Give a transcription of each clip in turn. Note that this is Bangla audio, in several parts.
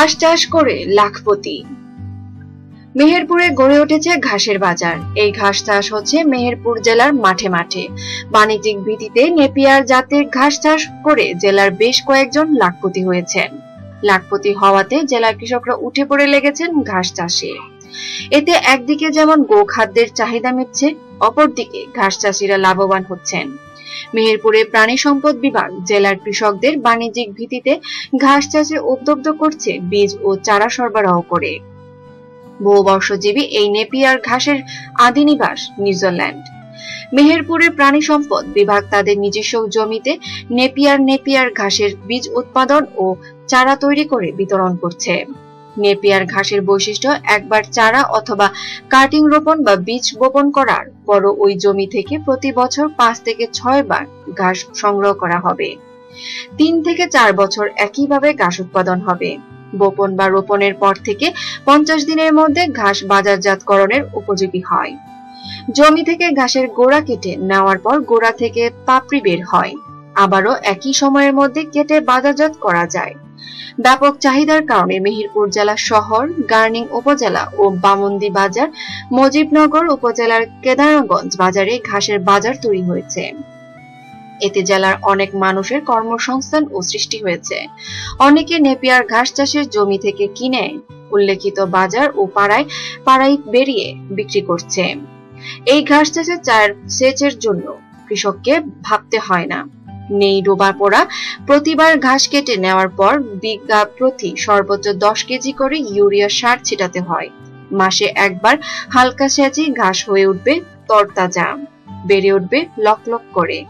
ঘাস চাষ করে লাখপতি। মেহেরপুরে গড়ে উঠেছে ঘাসের বাজার। এই ঘাস চাষ হচ্ছে মেহেরপুর জেলার মাঠে মাঠে। বাণিজ্যিক ভিত্তিতে নেপিয়ার জাতের ঘাস চাষ করে জেলার বেশ কয়েকজন লাখপতি হয়েছেন। লাখপতি হওয়াতে জেলার কৃষকরা উঠে পড়ে লেগেছেন ঘাস চাষে। এতে একদিকে যেমন গো খাদ্যের চাহিদা মিটছে, অপরদিকে ঘাস চাষিরা লাভবান হচ্ছেন। মেহেরপুরে প্রাণী সম্পদ বিভাগ জেলার কৃষকদের বাণিজ্যিক ভিত্তিতে ঘাস চাষে উদ্বুদ্ধ করছে বীজ ও চারা সরবরাহ করে। বহুবর্ষজীবী এই নেপিয়ার ঘাসের আদি নিবাস নিউজিল্যান্ড। মেহেরপুরের প্রাণী সম্পদ বিভাগ তাদের নিজস্ব জমিতে নেপিয়ার নেপিয়ার ঘাসের বীজ উৎপাদন ও চারা তৈরি করে বিতরণ করছে। নেপিয়ার ঘাসের বৈশিষ্ট্য একবার চারা অথবা কাটিং রোপণ বা বীজ বপন করার পর ওই জমি থেকে প্রতি বছর পাঁচ থেকে ছয় বার ঘাস সংগ্রহ করা হবে। তিন থেকে চার বছর একইভাবে ঘাস উৎপাদন হবে। বপন বা রোপণের পর থেকে পঞ্চাশ দিনের মধ্যে ঘাস বাজারজাতকরণের উপযোগী হয়। জমি থেকে ঘাসের গোড়া কেটে নেওয়ার পর গোড়া থেকে পাপড়ি বের হয়। আবারও একই সময়ের মধ্যে কেটে বাজারজাত করা যায়। ব্যাপক চাহিদার কারণে মেহেরপুর জেলা শহর, গার্নিং উপজেলা ও বামন্দি বাজার, মজিবনগর উপজেলার কেদারগঞ্জ বাজারে ঘাসের বাজার তৈরি হয়েছে। এতে জেলার অনেক মানুষের কর্মসংস্থান ও সৃষ্টি হয়েছে। অনেকে নেপিয়ার ঘাস চাষের জমি থেকে কিনে উল্লেখিত বাজার ও পাড়ায় পাড়ায় বেরিয়ে বিক্রি করছে। এই ঘাস চাষের চার সেচের জন্য কৃষককে ভাবতে হয় না। নেই ডোবা পোড়া। প্রতিবার ঘাস কেটে নেওয়ার পর বিঘা প্রতি সর্বোচ্চ দশ কেজি করে ইউরিয়া সার ছিটাতে হয়। মাসে একবার হালকা সেচে ঘাস হয়ে উঠবে তরতাজা, বেড়ে উঠবে লক লক করে।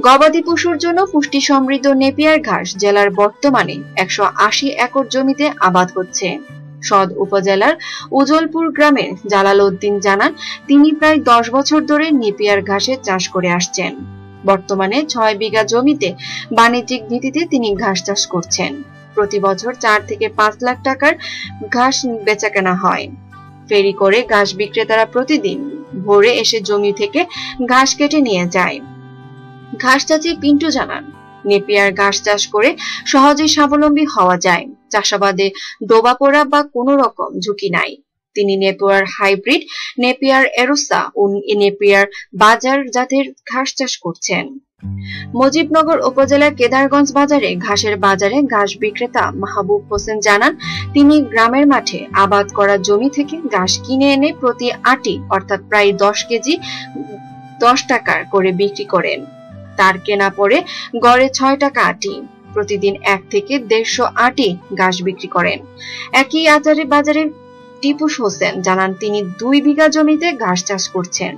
গবাদি পশুর জন্য পুষ্টি সমৃদ্ধ নেপিয়ার ঘাস জেলার বর্তমানে একশো আশি একর জমিতে আবাদ হচ্ছে। সদ উপজেলার উজলপুর গ্রামের জালাল উদ্দিন জানান, তিনি প্রায় দশ বছর ধরে নেপিয়ার ঘাসের চাষ করে আসছেন। বর্তমানে ছয় বিঘা জমিতে বাণিজ্যিক ভিত্তিতে তিনি ঘাস চাষ করছেন। প্রতি বছর চার থেকে পাঁচ লাখ টাকার ঘাস বেচা কেনা হয়। ফেরি করে ঘাস বিক্রেতারা প্রতিদিন ভোরে এসে জমি থেকে ঘাস কেটে নিয়ে যায়। ঘাস চাষি পিন্টু জানান, নেপিয়ার ঘাস চাষ করে সহজেই স্বাবলম্বী হওয়া যায়। চাষাবাদে ডোবা পোড়া বা কোনো রকম ঝুঁকি নাই। তিনি নেপিয়ার হাইব্রিড, নেপিয়ার এরোসা ও নেপিয়ার বাজার জাতের ঘাস চাষ করছেন। মুজিবনগর উপজেলার কেদারগঞ্জ বাজারে ঘাসের বাজারে ঘাস বিক্রেতা মাহবুব হোসেন জানান, তিনি গ্রামের মাঠে আবাদ করা জমি থেকে ঘাস কিনে এনে প্রতি আটি, অর্থাৎ প্রায় দশ কেজি, দশ টাকার করে বিক্রি করেন। তার কেনা পরে গড়ে ছয় টাকা আটি, প্রতিদিন এক থেকে দেড়শো আটি ঘাস বিক্রি করেন। একই আচারে বাজারে টিপু হোসেন জানান তিনি দুই বিঘা জমিতে ঘাস চাষ করছেন,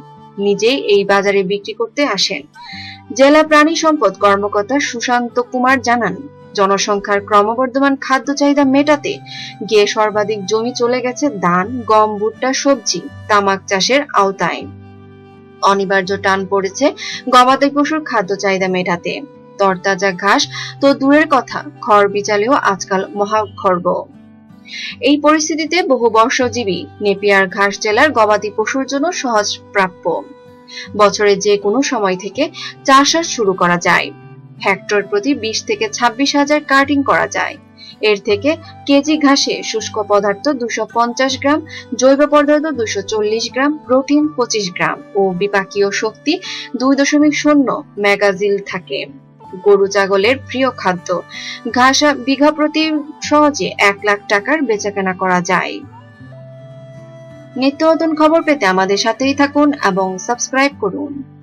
নিজেই এই বাজারে বিক্রি করতে আসেন। জেলা প্রাণী সম্পদ কর্মকর্তা সুশান্ত কুমার জানান, জনসংখ্যার ক্রমবর্ধমান খাদ্য চাহিদা মেটাতে গিয়ে সর্বাধিক জমি চলে গেছে ধান, গম, ভুট্টা, সবজি, তামাক চাষের আওতায়। অনিবার্য টান পড়েছে গবাদি পশুর খাদ্য চাহিদা মেটাতে। তরতাজা ঘাস তো দূরের কথা, খড় বিচালেও আজকাল মহাখর্ব এই পরিস্থিতিতে বহু বর্ষজীবী নেপিয়ার ঘাস জেলার গবাদি পশুর জন্য সহজ প্রাপ্য। বছরে যে কোনো সময় থেকে চাষাবাদ শুরু করা যায়। হেক্টর প্রতি বিশ থেকে ছাব্বিশ হাজার কাটিং করা যায়। এর থেকে কেজি ঘাসে শুষ্ক পদার্থ দুশো পঞ্চাশ গ্রাম, জৈব পদার্থ দুশো চল্লিশ গ্রাম, প্রোটিন পঁচিশ গ্রাম ও বিপাকীয় শক্তি দুই দশমিক শূন্য মেগাজিল থাকে। গরু ছাগলের প্রিয় খাদ্য। ঘাস বিঘা প্রতি সহজে এক লাখ টাকার বেচাকেনা করা যায়। নিত্য নতুন খবর পেতে আমাদের সাথেই থাকুন এবং সাবস্ক্রাইব করুন।